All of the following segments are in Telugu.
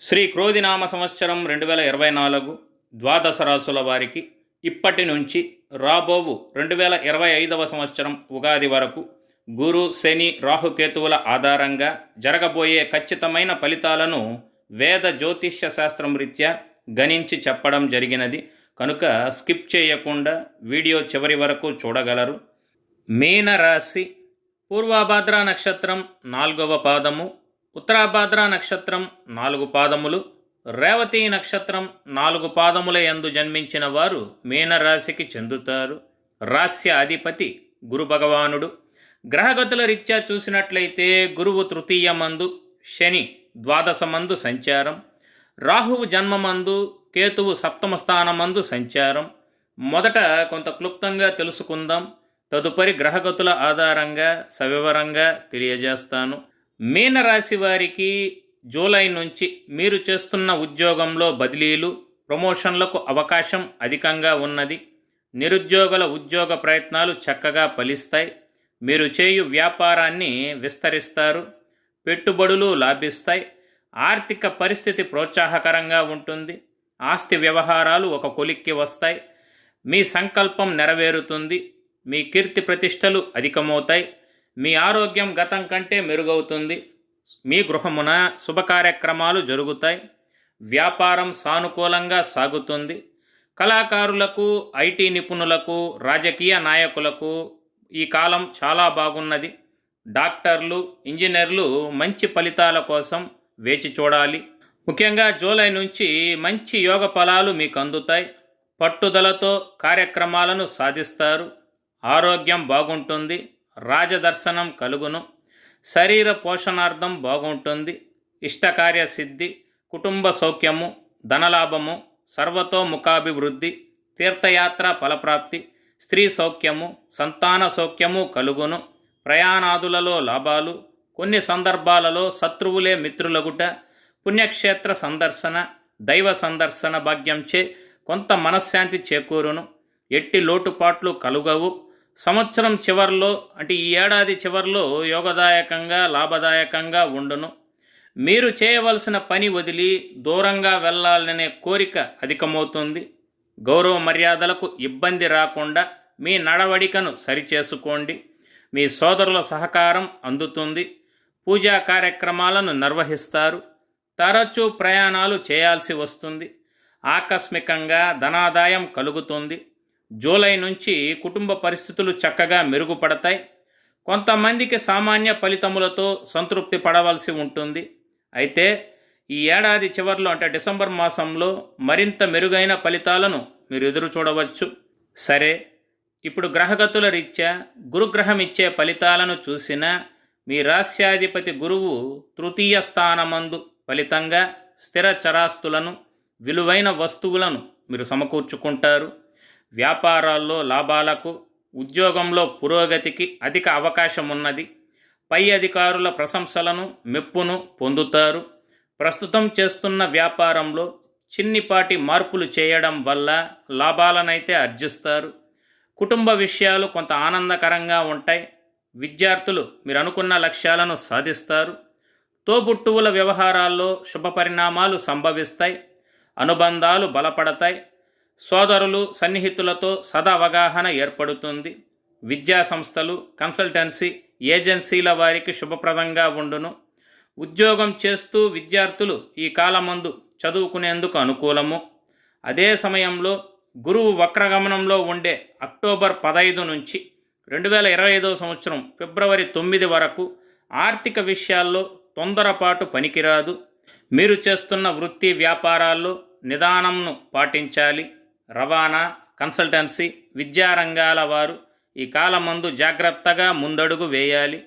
శ్రీ క్రోధినామ సంవత్సరం రెండు వేల ఇరవై నాలుగు ద్వాదశ రాసుల వారికి ఇప్పటి నుంచి రాబోవు రెండు వేల ఇరవై ఐదవ సంవత్సరం ఉగాది వరకు గురు శని రాహుకేతువుల ఆధారంగా జరగబోయే ఖచ్చితమైన ఫలితాలను వేద జ్యోతిష్య శాస్త్రం రీత్యా గణించి చెప్పడం జరిగినది. కనుక స్కిప్ చేయకుండా వీడియో చివరి వరకు చూడగలరు. మీనరాశి పూర్వాభాద్ర నక్షత్రం నాలుగవ పాదము ఉత్తరాభాద్ర నక్షత్రం నాలుగు పాదములు రేవతి నక్షత్రం నాలుగు పాదముల యందు జన్మించిన వారు మీనరాశికి చెందుతారు. రాస్య అధిపతి గురు భగవానుడు. గ్రహగతుల రీత్యా చూసినట్లయితే గురువు తృతీయమందు శని ద్వాదశమందు సంచారం. రాహువు జన్మమందు కేతువు సప్తమ స్థానమందు సంచారం. మొదట కొంత క్లుప్తంగా తెలుసుకుందాం. తదుపరి గ్రహగతుల ఆధారంగా సవివరంగా తెలియజేస్తాను. మీనరాశి వారికి జూలై నుంచి మీరు చేస్తున్న ఉద్యోగంలో బదిలీలు ప్రమోషన్లకు అవకాశం అధికంగా ఉన్నది. నిరుద్యోగుల ఉద్యోగ ప్రయత్నాలు చక్కగా ఫలిస్తాయి. మీరు చేయు వ్యాపారాన్ని విస్తరిస్తారు. పెట్టుబడులు లాభిస్తాయి. ఆర్థిక పరిస్థితి ప్రోత్సాహకరంగా ఉంటుంది. ఆస్తి వ్యవహారాలు ఒక కొలిక్కి వస్తాయి. మీ సంకల్పం నెరవేరుతుంది. మీ కీర్తి ప్రతిష్టలు అధికమవుతాయి. మీ ఆరోగ్యం గతం కంటే మెరుగవుతుంది. మీ గృహమున శుభకార్యక్రమాలు జరుగుతాయి. వ్యాపారం సానుకూలంగా సాగుతుంది. కళాకారులకు ఐటీ నిపుణులకు రాజకీయ నాయకులకు ఈ కాలం చాలా బాగున్నది. డాక్టర్లు ఇంజనీర్లు మంచి ఫలితాల కోసం వేచి చూడాలి. ముఖ్యంగా జూలై నుంచి మంచి యోగ ఫలాలు మీకు అందుతాయి. పట్టుదలతో కార్యక్రమాలను సాధిస్తారు. ఆరోగ్యం బాగుంటుంది. రాజదర్శనం కలుగును. శరీర పోషణార్థం బాగుంటుంది. ఇష్టకార్య సిద్ధి కుటుంబ సౌఖ్యము ధనలాభము సర్వతోముఖాభివృద్ధి తీర్థయాత్ర ఫలప్రాప్తి స్త్రీ సౌఖ్యము సంతాన సౌఖ్యము కలుగును. ప్రయాణాదులలో లాభాలు కొన్ని సందర్భాలలో శత్రువులే మిత్రులగుట పుణ్యక్షేత్ర సందర్శన దైవ సందర్శన భాగ్యంచే కొంత మనశ్శాంతి చేకూరును. ఎట్టి లోటుపాట్లు కలుగవు. సంవత్సరం చివర్లో అంటే ఈ ఏడాది చివర్లో యోగదాయకంగా లాభదాయకంగా ఉండును. మీరు చేయవలసిన పని వదిలి దూరంగా వెళ్ళాలనే కోరిక అధికమవుతుంది. గౌరవ మర్యాదలకు ఇబ్బంది రాకుండా మీ నడవడికను సరిచేసుకోండి. మీ సోదరుల సహకారం అందుతుంది. పూజా కార్యక్రమాలను నిర్వహిస్తారు. తరచూ ప్రయాణాలు చేయాల్సి వస్తుంది. ఆకస్మికంగా ధనాదాయం కలుగుతుంది. జూలై నుంచి కుటుంబ పరిస్థితులు చక్కగా మెరుగుపడతాయి. కొంతమందికి సామాన్య ఫలితములతో సంతృప్తి పడవలసి ఉంటుంది. అయితే ఈ ఏడాది చివరిలో అంటే డిసెంబర్ మాసంలో మరింత మెరుగైన ఫలితాలను మీరు ఎదురు చూడవచ్చు. సరే ఇప్పుడు గ్రహగతుల రీత్యా గురుగ్రహం ఇచ్చే ఫలితాలను చూసిన మీ రాస్యాధిపతి గురువు తృతీయ స్థానమందు ఫలితంగా స్థిర చరాస్తులను విలువైన వస్తువులను మీరు సమకూర్చుకుంటారు. వ్యాపారాల్లో లాభాలకు ఉద్యోగంలో పురోగతికి అధిక అవకాశం ఉన్నది పై అధికారుల ప్రశంసలను మెప్పును పొందుతారు. ప్రస్తుతం చేస్తున్న వ్యాపారంలో చిన్నిపాటి మార్పులు చేయడం వల్ల లాభాలనైతే ఆర్జిస్తారు. కుటుంబ విషయాలు కొంత ఆనందకరంగా ఉంటాయి. విద్యార్థులు మీరు అనుకున్న లక్ష్యాలను సాధిస్తారు. తోబుట్టువుల వ్యవహారాల్లో శుభ పరిణామాలు సంభవిస్తాయి. అనుబంధాలు బలపడతాయి. సోదరులు సన్నిహితులతో సదా అవగాహన ఏర్పడుతుంది. విద్యా సంస్థలు కన్సల్టెన్సీ ఏజెన్సీల వారికి శుభప్రదంగా ఉండును. ఉద్యోగం చేస్తూ విద్యార్థులు ఈ కాలమందు చదువుకునేందుకు అనుకూలము. అదే సమయంలో గురువు వక్రగమనంలో ఉండే అక్టోబర్ పదహైదు నుంచి రెండు వేల ఇరవై ఐదవ సంవత్సరం ఫిబ్రవరి తొమ్మిది వరకు ఆర్థిక విషయాల్లో తొందరపాటు పనికిరాదు. మీరు చేస్తున్న వృత్తి వ్యాపారాల్లో నిదానంను పాటించాలి. రవాణా కన్సల్టెన్సీ విద్యారంగాల వారు ఈ కాలమందు జాగ్రత్తగా ముందడుగు వేయాలి.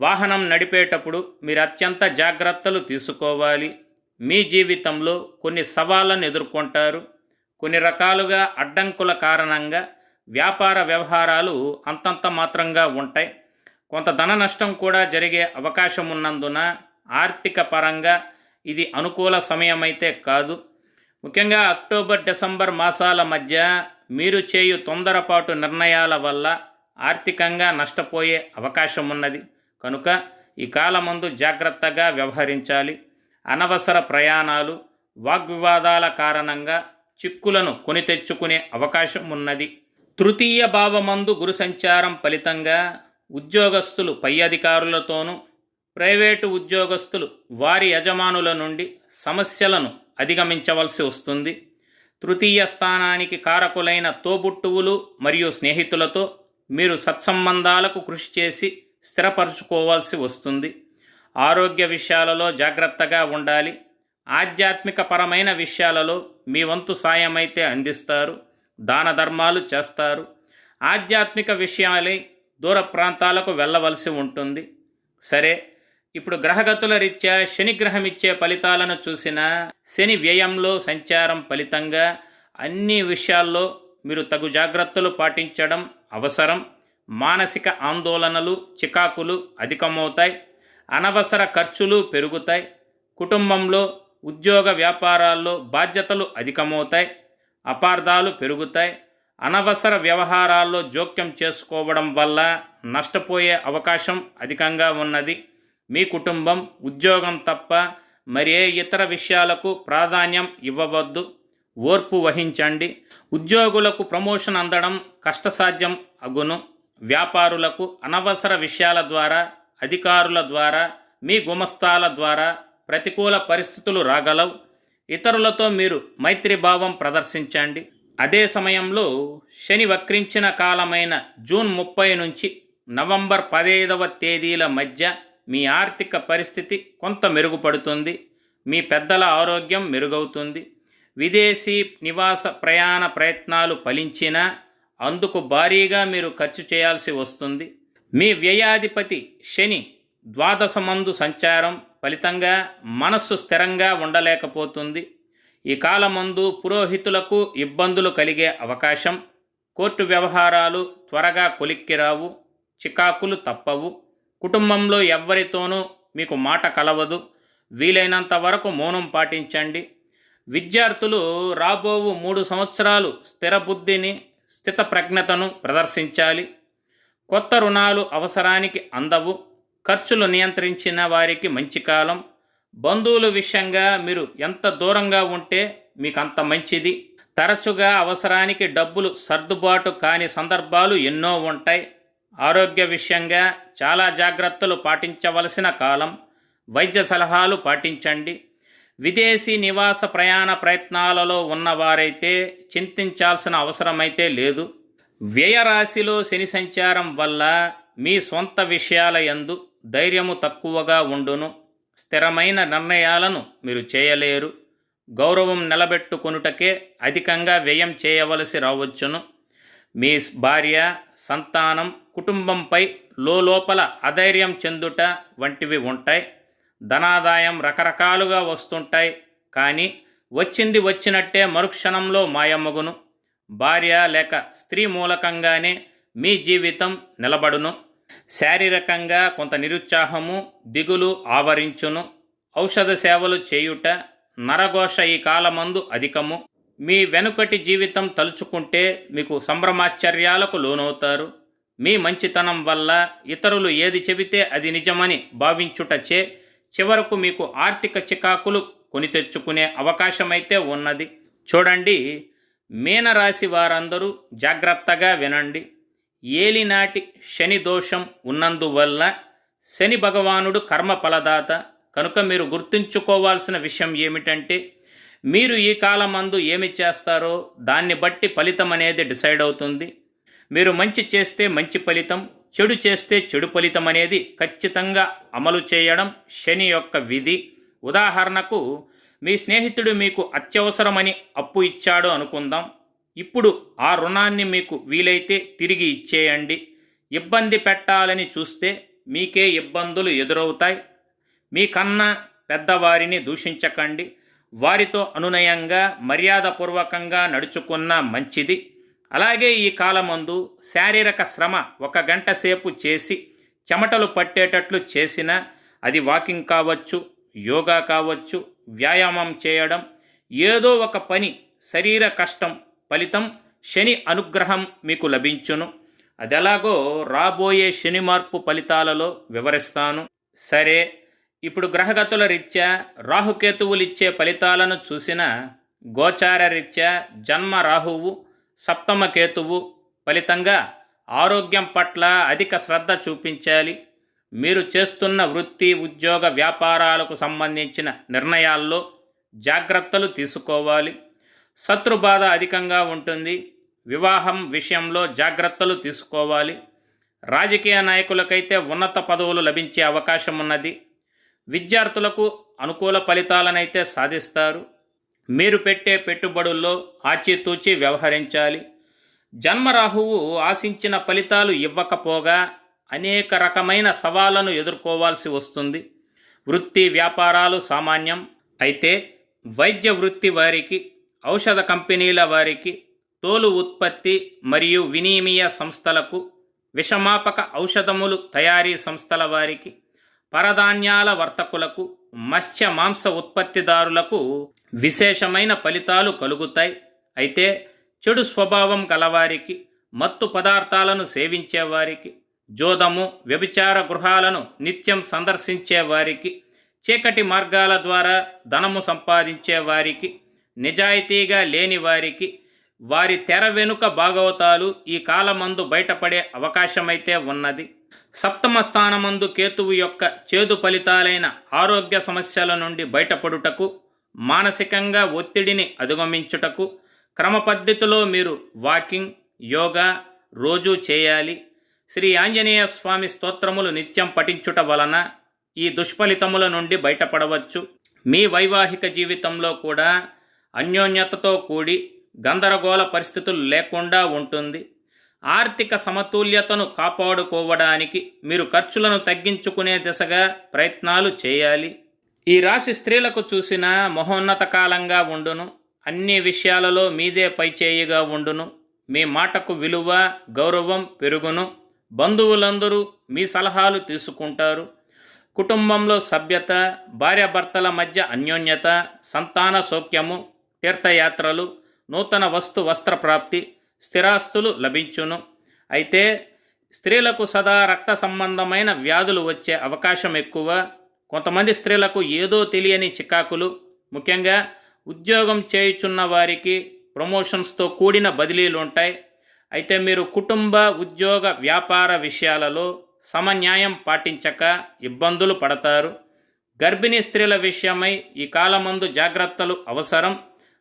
వాహనం నడిపేటప్పుడు మీరు అత్యంత జాగ్రత్తలు తీసుకోవాలి. మీ జీవితంలో కొన్ని సవాళ్ళను ఎదుర్కొంటారు. కొన్ని రకాలుగా అడ్డంకుల కారణంగా వ్యాపార వ్యవహారాలు అంతంత మాత్రంగా ఉంటాయి. కొంత ధన నష్టం కూడా జరిగే అవకాశం ఉన్నందున ఆర్థిక పరంగా ఇది అనుకూల సమయమైతే కాదు. ముఖ్యంగా అక్టోబర్ డిసెంబర్ మాసాల మధ్య మీరు చేయు తొందరపాటు నిర్ణయాల వల్ల ఆర్థికంగా నష్టపోయే అవకాశం ఉన్నది కనుక ఈ కాలమందు జాగ్రత్తగా వ్యవహరించాలి. అనవసర ప్రయాణాలు వాగ్వివాదాల కారణంగా చిక్కులను కొని తెచ్చుకునే అవకాశం ఉన్నది తృతీయ భావమందు గురు సంచారం ఫలితంగా ఉద్యోగస్తులు పై అధికారులతోనూ ప్రైవేటు ఉద్యోగస్తులు వారి యజమానుల నుండి సమస్యలను అధిగమించవలసి వస్తుంది. తృతీయ స్థానానికి కారకులైన తోబుట్టువులు మరియు స్నేహితులతో మీరు సత్సంబంధాలకు కృషి చేసి స్థిరపరచుకోవాల్సి వస్తుంది. ఆరోగ్య విషయాలలో జాగ్రత్తగా ఉండాలి. ఆధ్యాత్మిక పరమైన విషయాలలో మీ వంతు సాయమైతే అందిస్తారు. దాన ధర్మాలు చేస్తారు. ఆధ్యాత్మిక విషయాలై దూర ప్రాంతాలకు వెళ్ళవలసి ఉంటుంది. సరే ఇప్పుడు గ్రహగతుల రీత్యా శని గ్రహం ఇచ్చే ఫలితాలను చూసిన శని వ్యయంలో సంచారం ఫలితంగా అన్ని విషయాల్లో మీరు తగు జాగ్రత్తలు పాటించడం అవసరం. మానసిక ఆందోళనలు చికాకులు అధికమవుతాయి. అనవసర ఖర్చులు పెరుగుతాయి. కుటుంబంలో ఉద్యోగ వ్యాపారాల్లో బాధ్యతలు అధికమవుతాయి. అపార్థాలు పెరుగుతాయి. అనవసర వ్యవహారాల్లో జోక్యం చేసుకోవడం వల్ల నష్టపోయే అవకాశం అధికంగా ఉన్నది. మీ కుటుంబం ఉద్యోగం తప్ప మరే ఇతర విషయాలకు ప్రాధాన్యం ఇవ్వవద్దు. ఓర్పు వహించండి. ఉద్యోగులకు ప్రమోషన్ అందడం కష్టసాధ్యం అగును. వ్యాపారులకు అనవసర విషయాల ద్వారా అధికారుల ద్వారా మీ గుమస్తాల ద్వారా ప్రతికూల పరిస్థితులు రాగలవు. ఇతరులతో మీరు మైత్రిభావం ప్రదర్శించండి. అదే సమయంలో శని వక్రించిన కాలమైన జూన్ ముప్పై నుంచి నవంబర్ పదహైదవ తేదీల మధ్య మీ ఆర్థిక పరిస్థితి కొంత మెరుగుపడుతుంది మీ పెద్దల ఆరోగ్యం మెరుగవుతుంది విదేశీ నివాస ప్రయాణ ప్రయత్నాలు ఫలించినా అందుకు భారీగా మీరు ఖర్చు చేయాల్సి వస్తుంది. మీ వ్యయాధిపతి శని ద్వాదశమందు సంచారం ఫలితంగా మనస్సు స్థిరంగా ఉండలేకపోతుంది. ఈ కాలమందు పురోహితులకు ఇబ్బందులు కలిగే అవకాశం కోర్టు వ్యవహారాలు త్వరగా కొలిక్కిరావు చికాకులు తప్పవు. కుటుంబంలో ఎవ్వరితోనూ మీకు మాట కలవదు. వీలైనంత వరకు మౌనం పాటించండి. విద్యార్థులు రాబోవు మూడు సంవత్సరాలు స్థిర బుద్ధిని స్థిత ప్రజ్ఞతను ప్రదర్శించాలి. కొత్త రుణాలు అవసరానికి అందవు. ఖర్చులు నియంత్రించిన వారికి మంచి కాలం. బంధువుల విషయంగా మీరు ఎంత దూరంగా ఉంటే మీకు అంత మంచిది. తరచుగా అవసరానికి డబ్బులు సర్దుబాటు కాని సందర్భాలు ఎన్నో ఉంటాయి. ఆరోగ్య విషయంగా చాలా జాగ్రత్తలు పాటించవలసిన కాలం. వైద్య సలహాలు పాటించండి. విదేశీ నివాస ప్రయాణ ప్రయత్నాలలో ఉన్నవారైతే చింతించాల్సిన అవసరమైతే లేదు. వ్యయరాశిలో శని సంచారం వల్ల మీ సొంత విషయాల యందు ధైర్యము తక్కువగా ఉండును. స్థిరమైన నిర్ణయాలను మీరు చేయలేరు. గౌరవం నిలబెట్టుకొనుటకే అధికంగా వ్యయం చేయవలసి రావచ్చును. మీ భార్య సంతానం కుటుంబంపై లోపల అధైర్యం చెందుట వంటివి ఉంటాయి. ధనాదాయం రకరకాలుగా వస్తుంటాయి. కానీ వచ్చింది వచ్చినట్టే మరుక్షణంలో మాయమ్మగును భార్య లేక స్త్రీ మూలకంగానే మీ జీవితం నిలబడును. శారీరకంగా కొంత నిరుత్సాహము దిగులు ఆవరించును. ఔషధ సేవలు చేయుట నరఘోష ఈ కాలమందు అధికము. మీ వెనుకటి జీవితం తలుచుకుంటే మీకు సంభ్రమాశ్చర్యాలకు లోనవుతారు. మీ మంచితనం వల్ల ఇతరులు ఏది చెబితే అది నిజమని భావించుటచే చివరకు మీకు ఆర్థిక చికాకులు కొని తెచ్చుకునే అవకాశమైతే ఉన్నది. చూడండి మీనరాశి వారందరూ జాగ్రత్తగా వినండి. ఏలినాటి శని దోషం ఉన్నందువల్ల శని భగవానుడు కర్మ ఫలదాత. కనుక మీరు గుర్తుంచుకోవాల్సిన విషయం ఏమిటంటే మీరు ఈ కాలమందు ఏమి చేస్తారో దాన్ని బట్టి ఫలితం అనేది డిసైడ్ అవుతుంది. మీరు మంచి చేస్తే మంచి ఫలితం చెడు చేస్తే చెడు ఫలితం అనేది ఖచ్చితంగా అమలు చేయడం శని యొక్క విధి. ఉదాహరణకు మీ స్నేహితుడు మీకు అత్యవసరమని అప్పు ఇచ్చాడు అనుకుందాం. ఇప్పుడు ఆ రుణాన్ని మీకు వీలైతే తిరిగి ఇచ్చేయండి. ఇబ్బంది పెట్టాలని చూస్తే మీకే ఇబ్బందులు ఎదురవుతాయి. మీకన్నా పెద్దవారిని దూషించకండి. వారితో అనునయంగా మర్యాదపూర్వకంగా నడుచుకున్న మంచిది. అలాగే ఈ కాలమందు శారీరక శ్రమ ఒక గంట సేపు చేసి చెమటలు పట్టేటట్లు చేసిన అది వాకింగ్ కావచ్చు యోగా కావచ్చు వ్యాయామం చేయడం ఏదో ఒక పని శరీర కష్టం ఫలితం శని అనుగ్రహం మీకు లభించును. అదెలాగో రాబోయే శని మార్పు ఫలితాలలో వివరిస్తాను. సరే ఇప్పుడు గ్రహగతుల రీత్యా రాహుకేతువులిచ్చే ఫలితాలను చూసిన గోచార రీత్యా జన్మ రాహువు సప్తమ కేతువు ఫలితంగా ఆరోగ్యం పట్ల అధిక శ్రద్ధ చూపించాలి. మీరు చేస్తున్న వృత్తి ఉద్యోగ వ్యాపారాలకు సంబంధించిన నిర్ణయాల్లో జాగ్రత్తలు తీసుకోవాలి. శత్రుబాధ అధికంగా ఉంటుంది. వివాహం విషయంలో జాగ్రత్తలు తీసుకోవాలి. రాజకీయ నాయకులకైతే ఉన్నత పదవులు లభించే అవకాశం ఉన్నది విద్యార్థులకు అనుకూల ఫలితాలనైతే సాధిస్తారు. మీరు పెట్టే పెట్టుబడుల్లో ఆచితూచి వ్యవహరించాలి. జన్మరాహువు ఆశించిన ఫలితాలు ఇవ్వకపోగా అనేక రకమైన సవాళ్ళను ఎదుర్కోవాల్సి వస్తుంది. వృత్తి వ్యాపారాలు సామాన్యం. అయితే వైద్య వృత్తి వారికి ఔషధ కంపెనీల వారికి తోలు ఉత్పత్తి మరియు వినిమయ సంస్థలకు విషమాపక ఔషధములు తయారీ సంస్థల వారికి పరధాన్యాల వర్తకులకు మత్స్య మాంస ఉత్పత్తిదారులకు విశేషమైన ఫలితాలు కలుగుతాయి. అయితే చెడు స్వభావం గలవారికి మత్తు పదార్థాలను సేవించేవారికి జోదము వ్యభిచార గృహాలను నిత్యం సందర్శించే వారికి చీకటి మార్గాల ద్వారా ధనము సంపాదించే వారికి నిజాయితీగా లేని వారికి వారి తెర వెనుక భాగవతాలు ఈ కాలమందు బయటపడే అవకాశమైతే ఉన్నది. సప్తమ స్థానమందు కేతువు యొక్క చేదు ఫలితాలైన ఆరోగ్య సమస్యల నుండి బయటపడుటకు మానసికంగా ఒత్తిడిని అధిగమించుటకు క్రమపద్ధతిలో మీరు వాకింగ్ యోగా రోజూ చేయాలి. శ్రీ ఆంజనేయ స్వామి స్తోత్రములు నిత్యం పఠించుట వలన ఈ దుష్ఫలితముల నుండి బయటపడవచ్చు. మీ వైవాహిక జీవితంలో కూడా అన్యోన్యతతో కూడి గందరగోళ పరిస్థితులు లేకుండా ఉంటుంది. ఆర్థిక సమతుల్యతను కాపాడుకోవడానికి మీరు ఖర్చులను తగ్గించుకునే దిశగా ప్రయత్నాలు చేయాలి. ఈ రాశి స్త్రీలకు చూసిన మహోన్నత కాలంగా ఉండును. అన్ని విషయాలలో మీదే పైచేయిగా ఉండును. మీ మాటకు విలువ గౌరవం పెరుగును. బంధువులందరూ మీ సలహాలు తీసుకుంటారు. కుటుంబంలో సభ్యత భార్యాభర్తల మధ్య అన్యోన్యత సంతాన సౌఖ్యము తీర్థయాత్రలు నూతన వస్తు వస్త్ర ప్రాప్తి స్థిరాస్తులు లభించును. అయితే స్త్రీలకు సదా రక్త సంబంధమైన వ్యాధులు వచ్చే అవకాశం ఎక్కువ. కొంతమంది స్త్రీలకు ఏదో తెలియని చికాకులు. ముఖ్యంగా ఉద్యోగం చేయుచున్న వారికి ప్రమోషన్స్తో కూడిన బదిలీలు ఉంటాయి. అయితే మీరు కుటుంబ ఉద్యోగ వ్యాపార విషయాలలో సమన్యాయం పాటించక ఇబ్బందులు పడతారు. గర్భిణీ స్త్రీల విషయమై ఈ కాలమందు జాగ్రత్తలు అవసరం.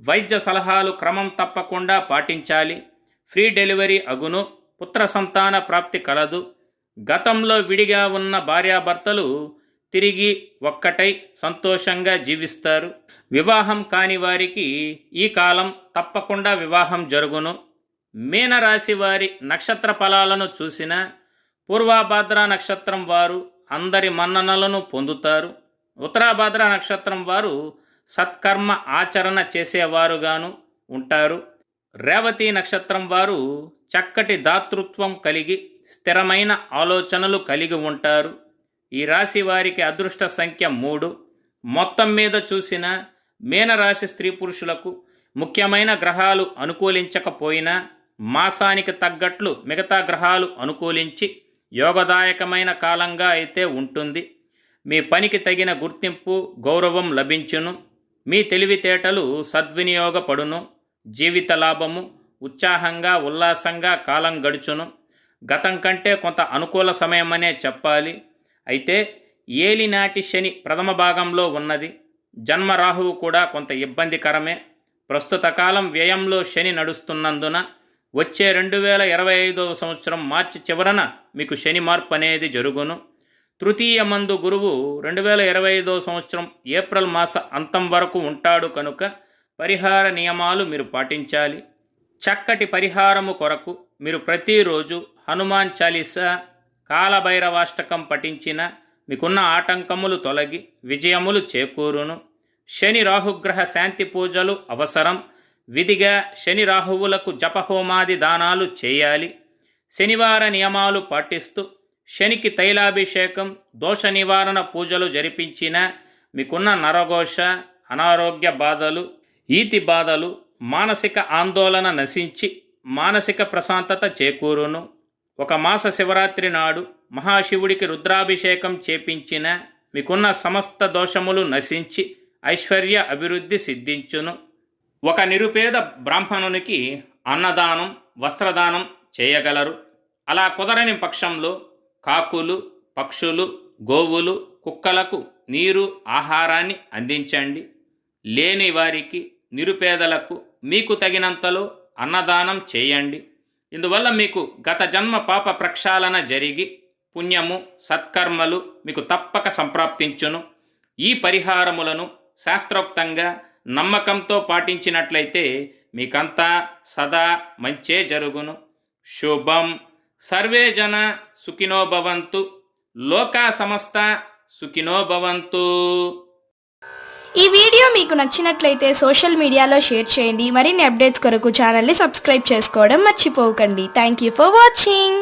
వైద్య సలహాలు క్రమం తప్పకుండా పాటించాలి. ఫ్రీ డెలివరీ అగును పుత్ర సంతాన ప్రాప్తి కలదు. గతంలో విడిగా ఉన్న భార్యాభర్తలు తిరిగి ఒక్కటై సంతోషంగా జీవిస్తారు. వివాహం కాని వారికి ఈ కాలం తప్పకుండా వివాహం జరుగును. మీనరాశి వారి నక్షత్ర ఫలాలను చూసిన పూర్వాభాద్ర నక్షత్రం వారు అందరి మన్ననలను పొందుతారు. ఉత్తరాభాద్ర నక్షత్రం వారు సత్కర్మ ఆచరణ చేసేవారుగాను ఉంటారు. రేవతి నక్షత్రం వారు చక్కటి దాతృత్వం కలిగి స్థిరమైన ఆలోచనలు కలిగి ఉంటారు. ఈ రాశి వారికి అదృష్ట సంఖ్య మూడు. మొత్తం మీద చూసిన మీనరాశి స్త్రీ పురుషులకు ముఖ్యమైన గ్రహాలు అనుకూలించకపోయినా మాసానికి తగ్గట్లు మిగతా గ్రహాలు అనుకూలించి యోగదాయకమైన కాలంగా అయితే ఉంటుంది. మీ పనికి తగిన గుర్తింపు గౌరవం లభించును. మీ తెలివితేటలు సద్వినియోగపడును. జీవిత లాభము ఉత్సాహంగా ఉల్లాసంగా కాలం గడుచును. గతం కంటే కొంత అనుకూల సమయమనే చెప్పాలి. అయితే ఏలినాటి శని ప్రథమ భాగంలో ఉన్నది. జన్మ రాహువు కూడా కొంత ఇబ్బందికరమే. ప్రస్తుత కాలం వ్యయంలో శని నడుస్తున్నందున వచ్చే రెండు వేల ఇరవై ఐదవ సంవత్సరం మార్చి చివరన మీకు శని మార్పు అనేది జరుగును. తృతీయ మందు గురువు రెండు వేల ఇరవై ఐదవ సంవత్సరం ఏప్రిల్ మాస అంతం వరకు ఉంటాడు కనుక పరిహార నియమాలు మీరు పాటించాలి. చక్కటి పరిహారము కొరకు మీరు ప్రతిరోజు హనుమాన్ చాలీసా కాలభైరవాష్టకం పఠించిన మీకున్న ఆటంకములు తొలగి విజయములు చేకూరును. శని రాహుగ్రహ శాంతి పూజలు అవసరం. విధిగా శని రాహువులకు జపహోమాది దానాలు చేయాలి. శనివార నియమాలు పాటిస్తూ శనికి తైలాభిషేకం దోష నివారణ పూజలు జరిపించిన మీకున్న నరఘోష అనారోగ్య బాధలు ఈతి బాధలు మానసిక ఆందోళన నశించి మానసిక ప్రశాంతత చేకూరును. ఒక మాస శివరాత్రి నాడు మహాశివుడికి రుద్రాభిషేకం చేపించిన మీకున్న సమస్త దోషములు నశించి ఐశ్వర్య అభివృద్ధి సిద్ధించును. ఒక నిరుపేద బ్రాహ్మణునికి అన్నదానం వస్త్రదానం చేయగలరు. అలా కుదరని పక్షంలో కాకులు పక్షులు గోవులు కుక్కలకు నీరు ఆహారాన్ని అందించండి. లేని వారికి నిరుపేదలకు మీకు తగినంతలో అన్నదానం చేయండి. ఇందువల్ల మీకు గత జన్మ పాప ప్రక్షాళన జరిగి పుణ్యము సత్కర్మలు మీకు తప్పక సంప్రాప్తించును. ఈ పరిహారములను శాస్త్రోక్తంగా నమ్మకంతో పాటించినట్లయితే మీకంతా సదా మంచే జరుగును. శుభం. సర్వే జన సుఖినో భవంతు. లోకా సమస్త సుఖినో భవంతు. ఈ వీడియో మీకు నచ్చినట్లయితే సోషల్ మీడియాలో షేర్ చేయండి. మరిన్ని అప్డేట్స్ కొరకు ఛానల్ని సబ్స్క్రైబ్ చేసుకోవడం మర్చిపోకండి. Thank you for watching